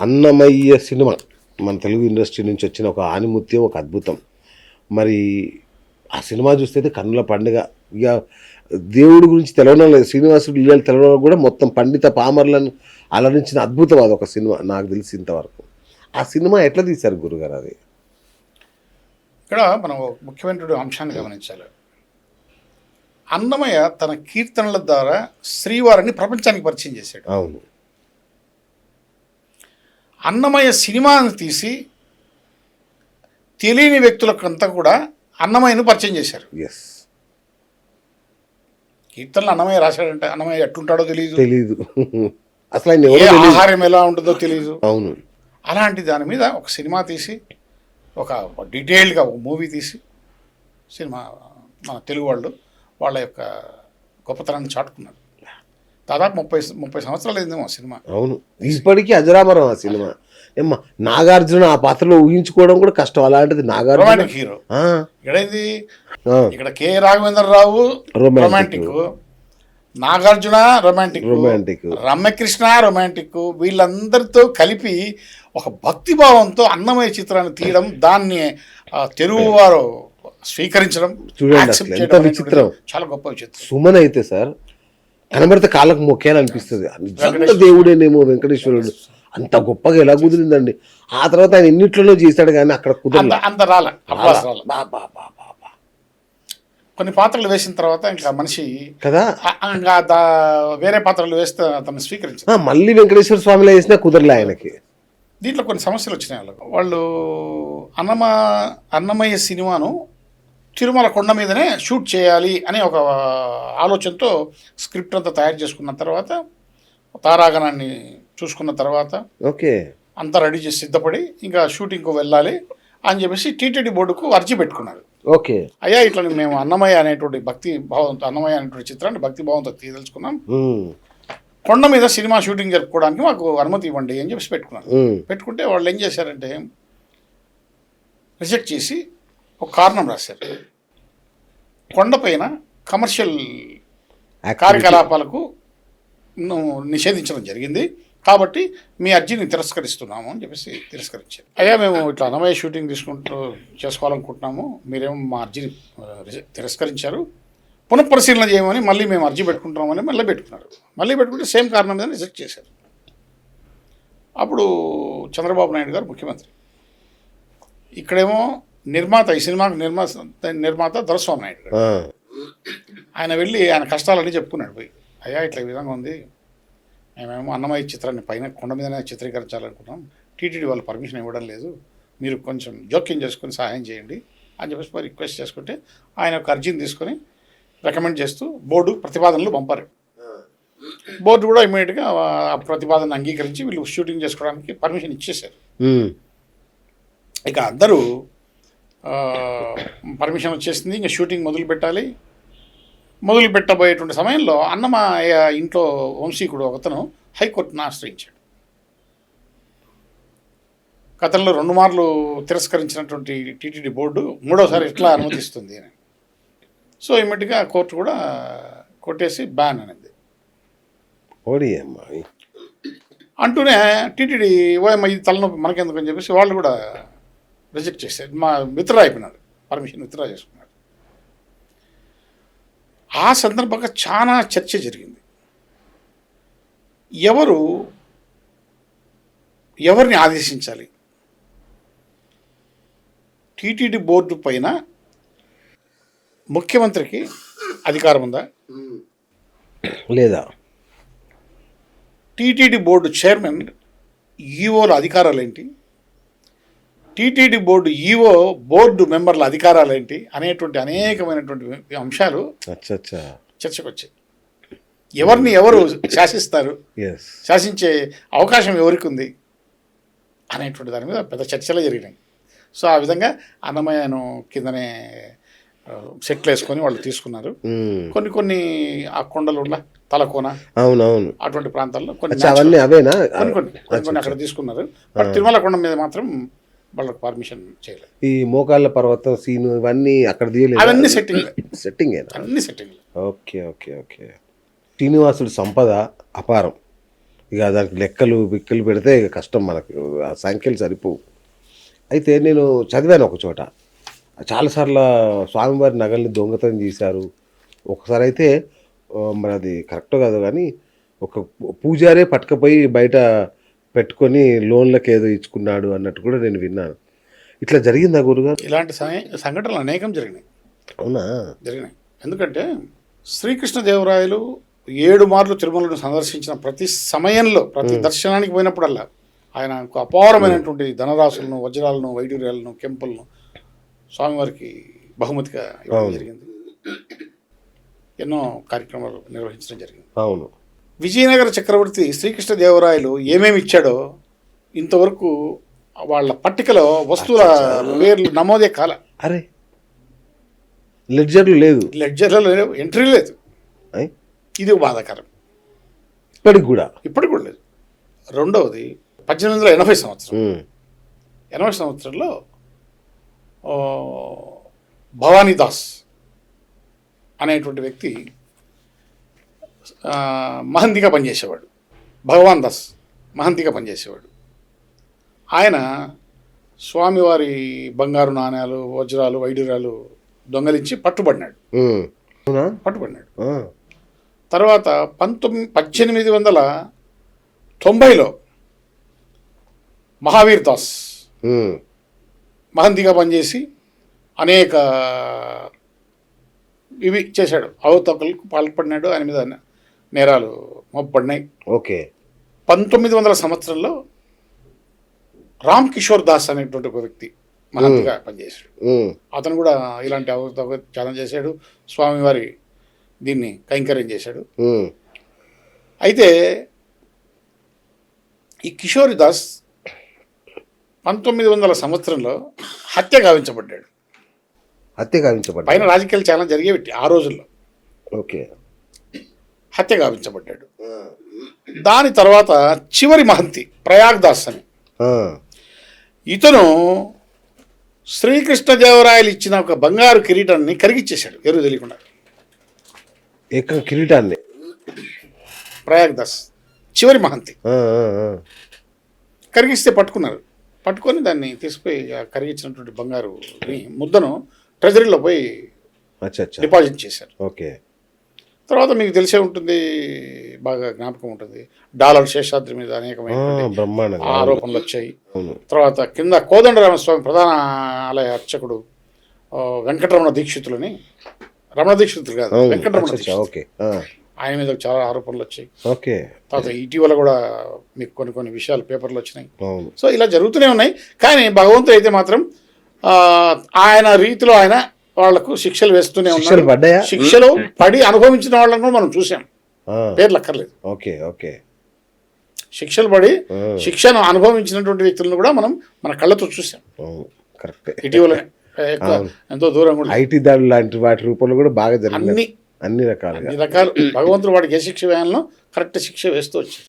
Annamayya cinema మన Telugu industry నుంచి వచ్చిన ఒక ఆనిముత్యం ఒక అద్భుతం. మరి ఆ సినిమా చూస్తే అయితే కన్నుల పండుగ. ఇక దేవుడి గురించి తెలవడం లేదు. శ్రీనివాసుడు లీలలు తెలవడం కూడా మొత్తం పండిత పామర్లను అలరించిన అద్భుతం అది ఒక సినిమా. నాకు తెలిసి ఇంతవరకు. ఆ సినిమా ఎట్లా తీశారు గురుగారు అది? ఇక్కడ మనం ముఖ్యమైనటువంటి అంశాన్ని గమనించాలి. అన్నమయ్య తన కీర్తనల ద్వారా శ్రీవారిని ప్రపంచానికి పరిచయం చేశాడు. అవును. అన్నమయ్య సినిమాను తీసి తెలియని వ్యక్తులకంతా కూడా అన్నమయ్యను పరిచయం చేశారు. ఎస్ కీర్తనలు అన్నమయ్య రాశాడంటే అన్నమయ్య ఎట్లుంటాడో తెలియదు తెలీదు. అసలు ఆయన ఆహారం ఎలా ఉంటుందో తెలియదు అవును. అలాంటి దాని మీద ఒక సినిమా తీసి ఒక డీటెయిల్డ్గా ఒక మూవీ తీసి సినిమా మన తెలుగు వాళ్ళు వాళ్ళ యొక్క గొప్పతనాన్ని చాటుకున్నారు. దాదాపు ముప్పై ముప్పై సంవత్సరాలు అయిందేమో సినిమా. అవును. ఇప్పటికీ అజరామరం ఆ సినిమా. ఏమ్మా నాగార్జున ఆ పాత్రలో ఊహించుకోవడం కూడా కష్టం. అలాంటిది నాగార్జున రొమాంటిక్ హీరో ఇక్కడైంది? ఇక్కడ K Raghavendra Rao. Romantic Nagarjuna romantic Romantic. Ramya Krishna romantic వీళ్ళందరితో కలిపి ఒక భక్తి భావంతో అన్నమయ్య చిత్రాన్ని తీయడం దాన్ని తెలుగు వారు స్వీకరించడం చూడండి. చాలా గొప్ప విచిత్రం. సుమన్ అయితే సార్ కనబడితే కాళ్ళకు మొక్కేయాలి అనిపిస్తుంది. నిజంగా దేవుడేనేమో వెంకటేశ్వరుడు. అంత గొప్పగా ఎలా కుదిరిందండి? ఆ తర్వాత ఆయన ఎన్నిట్లలో చేశాడు కానీ అక్కడ అంత కుదరలేదు అంత రాల. అబ్బాస్ రాల. బా, బా, బా, బా, బా. కొన్ని పాత్రలు వేసిన తర్వాత ఇంకా మనిషి కదా? వేరే పాత్రలు వేస్తే అతను స్వీకరించారు మళ్ళీ వెంకటేశ్వర స్వామిలో వేసినా కుదరలే ఆయనకి. దీంట్లో కొన్ని సమస్యలు వచ్చినాయి వాళ్ళకు. వాళ్ళు అన్నమ అన్నమయ్య సినిమాను తిరుమల కొండ మీదనే షూట్ చేయాలి అనే ఒక ఆలోచనతో స్క్రిప్ట్ అంతా తయారు చేసుకున్న తర్వాత తారాగణాన్ని చూసుకున్న తర్వాత ఓకే. అంతా రెడీ చేసి సిద్ధపడి ఇంకా షూటింగ్కు వెళ్ళాలి అని చెప్పేసి టీటీడీ బోర్డుకు అర్జీ పెట్టుకున్నారు ఓకే. అయ్యా ఇట్లా మేము అన్నమయ్య అనేటువంటి భక్తి భావంతో అన్నమయ్య అనేటువంటి చిత్రాన్ని భక్తి భావంతో తీయదలుచుకున్నాం. కొండ మీద సినిమా షూటింగ్ జరుపుకోవడానికి మాకు అనుమతి ఇవ్వండి అని చెప్పేసి పెట్టుకున్నాను పెట్టుకుంటే వాళ్ళు ఏం చేశారంటే రిజెక్ట్ చేసి ఒక కారణం రాశారు. కొండపైన కమర్షియల్. కార్యకలాపాలకు నిషేధించడం జరిగింది. కాబట్టి మీ అర్జీని తిరస్కరిస్తున్నాము అని చెప్పేసి తిరస్కరించారు. అయ్యా మేము ఇట్లా అన్నమయ్య షూటింగ్ తీసుకుంటూ చేసుకోవాలనుకుంటున్నాము. మీరేమో మా అర్జీని తిరస్కరించారు. పునఃపరిశీలన చేయమని మళ్ళీ మేము అర్జీ పెట్టుకుంటామని మళ్ళీ పెట్టుకున్నారు. మళ్ళీ పెట్టుకుంటే సేమ్ కారణం మీద రిజెక్ట్ చేశారు. అప్పుడు చంద్రబాబు నాయుడు గారు ముఖ్యమంత్రి. ఇక్కడేమో నిర్మాత ఈ సినిమాకు నిర్మాత నిర్మాత దొరస్వామి నాయుడు ఆయన వెళ్ళి ఆయన కష్టాలన్నీ చెప్పుకున్నాడు పోయి అయ్యా ఇట్లా ఈ విధంగా ఉంది. మేమేమో అన్నమయ్య చిత్రాన్ని పైన కొండ మీదనే చిత్రీకరించాలనుకున్నాం. టీటీడీ వాళ్ళు పర్మిషన్ ఇవ్వడం లేదు. మీరు కొంచెం జోక్యం చేసుకొని సహాయం చేయండి అని చెప్పేసి రిక్వెస్ట్ చేసుకుంటే ఆయన ఒక అర్జీని తీసుకొని రికమెండ్ చేస్తూ బోర్డు ప్రతిపాదనలు పంపారు. బోర్డు కూడా ఇమీడియట్గా ఆ ప్రతిపాదన అంగీకరించి వీళ్ళు షూటింగ్ చేసుకోవడానికి పర్మిషన్ ఇచ్చేశారు. ఉమ్, ఇక అందరూ పర్మిషన్ వచ్చేసింది. ఇంకా షూటింగ్ మొదలు పెట్టాలి. మొదలు పెట్టబోయేటువంటి సమయంలో అన్నమయ్య ఇంట్లో వంశీకుడు ఒకతను హైకోర్టును ఆశ్రయించాడు. గతంలో రెండు మార్లు తిరస్కరించినటువంటి టీటీడీ బోర్డు మూడోసారి ఎట్లా అనుమతిస్తుంది అని. సో ఇమ్మీడియట్గా కోర్టు కూడా కొట్టేసి బ్యాన్ అనేది అంటూనే టీటీడీ ఓఎం ఇది తలనొప్పి మనకెందుకు అని చెప్పేసి వాళ్ళు కూడా రిజెక్ట్ చేశారు మా విత్డ్రా అయిపోయినాడు. పర్మిషన్ విత్డ్రా చేసుకున్నాడు. ఆ సందర్భంగా చాలా చర్చ జరిగింది. ఎవరు ఎవరిని ఆదేశించాలి? టీటీడీ బోర్డు పైన ముఖ్యమంత్రికి అధికారం ఉందా? లేదా? టీటీడీ బోర్డు చైర్మన్ ఈఓల అధికారాలు ఏంటి? టీటీడీ బోర్డు ఈఓ బోర్డు మెంబర్ల అధికారాలు ఏంటి అనేటువంటి అనేకమైనటువంటి అంశాలు చర్చకు వచ్చాయి ఎవరిని ఎవరు శాసిస్తారు? శాసించే అవకాశం ఎవరికి ఉంది అనేటువంటి దాని మీద పెద్ద చర్చలు జరిగినాయి. సో ఆ విధంగా అన్నమయ్యను కిందనే సెట్లు వేసుకొని వాళ్ళు తీసుకున్నారు. కొన్ని కొన్ని ఆ కొండలుండ తలకోన అవునవును. అటువంటి ప్రాంతాల్లో కొన్ని అవన్నీ అవేనా? కొన్ని కొన్ని అక్కడ తీసుకున్నారు. బట్ తిరుమల కొండ మీద మాత్రం వాళ్ళకి పర్మిషన్ చేయలేదు. ఈ మోకాళ్ళ పర్వతం సీను ఇవన్నీ అక్కడ తీయలేదు? అవన్నీ సెట్టింగ్ సెట్టింగ్ అన్ని సెట్టింగ్ ఓకే ఓకే ఓకే. శ్రీనివాసుడి సంపద అపారం. ఇక దానికి లెక్కలు బిక్కలు పెడితే ఇక కష్టం మనకు. ఆ సంఖ్యలు సరిపోవు. అయితే నేను చదివాను ఒక చోట. చాలాసార్లు స్వామివారి నగల్ని దొంగతనం చేశారు. ఒకసారి అయితే మరి అది కరెక్ట్ కాదు కానీ ఒక పూజారే పట్టుకపోయి బయట పెట్టుకొని లోన్లకు ఏదో ఇచ్చుకున్నాడు అన్నట్టు కూడా నేను విన్నాను. ఇట్లా జరిగిందా గురుగారు? ఇలాంటి సంఘటనలు అనేకం జరిగినాయి. అవునా? జరిగినాయి. ఎందుకంటే శ్రీకృష్ణదేవరాయలు ఏడు మార్లు తిరుమలను సందర్శించిన ప్రతి సమయంలో ప్రతి దర్శనానికి పోయినప్పుడల్లా ఆయనకు అపారమైనటువంటి ధనరాశులను వజ్రాలను వైడూర్యాలను కెంపులను స్వామివారికి బహుమతిగా ఇవ్వడం జరిగింది. ఎన్నో కార్యక్రమాలు నిర్వహించడం జరిగింది. అవును. విజయనగర చక్రవర్తి శ్రీకృష్ణదేవరాయలు ఏమేమి ఇచ్చాడో ఇంతవరకు వాళ్ళ పట్టికలో వస్తువుల పేర్లు నమోదే కాల. అరే లెడ్జర్లు లేదు లెడ్జర్లలో లేవు, ఎంట్రీ లేదు? ఇది బాధాకరం. ఇప్పటికి కూడా? ఇప్పటికి కూడా లేదు. రెండవది పద్దెనిమిది వందల ఎనభై సంవత్సరం. ఎనభై సంవత్సరంలో భవానీదాస్ అనేటువంటి వ్యక్తి మహంతిగా పనిచేసేవాడు. భగవాన్ దాస్ మహంతిగా పనిచేసేవాడు. ఆయన స్వామివారి బంగారు నాణ్యాలు వజ్రాలు వైడూర్యాలు దొంగలించి పట్టుబడినాడు. పట్టుబడినాడు. తర్వాత పంతొమ్మిది పద్దెనిమిది వందల తొంభైలో మహావీర్ దాస్. మహంతిగా పనిచేసి అనేక ఇవి చేశాడు. అవతకులకు పాల్పడినాడు. ఆయన మీద నేరాలు మోపబడినాయి. ఓకే. పంతొమ్మిది వందల సంవత్సరంలో రామ్ కిషోర్ దాస్ అనేటువంటి ఒక వ్యక్తి మహంతిగా పనిచేశాడు. అతను కూడా ఇలాంటి అవతకు చాలా చేశాడు. స్వామివారి దీన్ని కైంకర్యం చేశాడు. అయితే ఈ కిషోరి దాస్ పంతొమ్మిది వందల సంవత్సరంలో హత్య గావించబడ్డాడు. హత్య గావించబడ్డా పైన రాజకీయాలు చాలా జరిగేవి ఆ రోజుల్లో. ఓకే. హత్య గావించబడ్డాడు. దాని తర్వాత చివరి మహంతి ప్రయాగ్ దాస్ అని. ఇతను శ్రీకృష్ణదేవరాయలు ఇచ్చిన ఒక బంగారు కిరీటాన్ని కరిగిచ్చేశాడు ఎవరు తెలియకుండా. కిరీటాన్ని? ప్రయాగ్ దాస్ చివరి మహంతి. కరిగిస్తే పట్టుకున్నారు. పట్టుకొని దాన్ని తీసుకుపోయి కరిగించినటువంటి బంగారుని ముద్దను ట్రెజరీలో పోయి డిపాజిట్ చేశారు. ఓకే. తర్వాత మీకు తెలిసే ఉంటుంది బాగా జ్ఞాపకం ఉంటుంది. డాలర్ శేషాద్రి మీద అనేకమైన ఆరోపణలు వచ్చాయి. తర్వాత కింద కోదండరామస్వామి ప్రధాన ఆలయ అర్చకుడు వెంకటరమణ దీక్షితులని రమణ దీక్షితులు కాదు వెంకటరమణ ఓకే. ఆయన మీద చాలా ఆరోపణలు వచ్చాయి. ఓకే. తర్వాత ఇటీవల కూడా మీకు కొన్ని కొన్ని విషయాలు పేపర్లు వచ్చినాయి. సో ఇలా జరుగుతూనే ఉన్నాయి. కానీ భగవంతుడు అయితే మాత్రం ఆయన రీతిలో ఆయన వాళ్ళకు శిక్షలు వేస్తూనే శిక్షలు ఉన్నాడు పడ్డాయా? శిక్షలు పడి అనుభవించిన వాళ్ళని కూడా మనం చూసాం ఆ, పేర్లు అక్కర్లేదు ఓకే ఓకే. శిక్షలు పడి శిక్షను అనుభవించినటువంటి వ్యక్తులను కూడా మనం మన కళ్ళతో చూసాం ఇటీవల ఎంతో దూరం కూడా. ఐటీ దాడులు లాంటి వాటి రూపంలో కూడా బాగా జరిగింది అన్ని అన్ని రకాలుగా. అన్ని రకాలు. భగవంతుడు వాడికి ఏ శిక్ష వేయాలనో కరెక్ట్ శిక్ష వేస్తూ వచ్చింది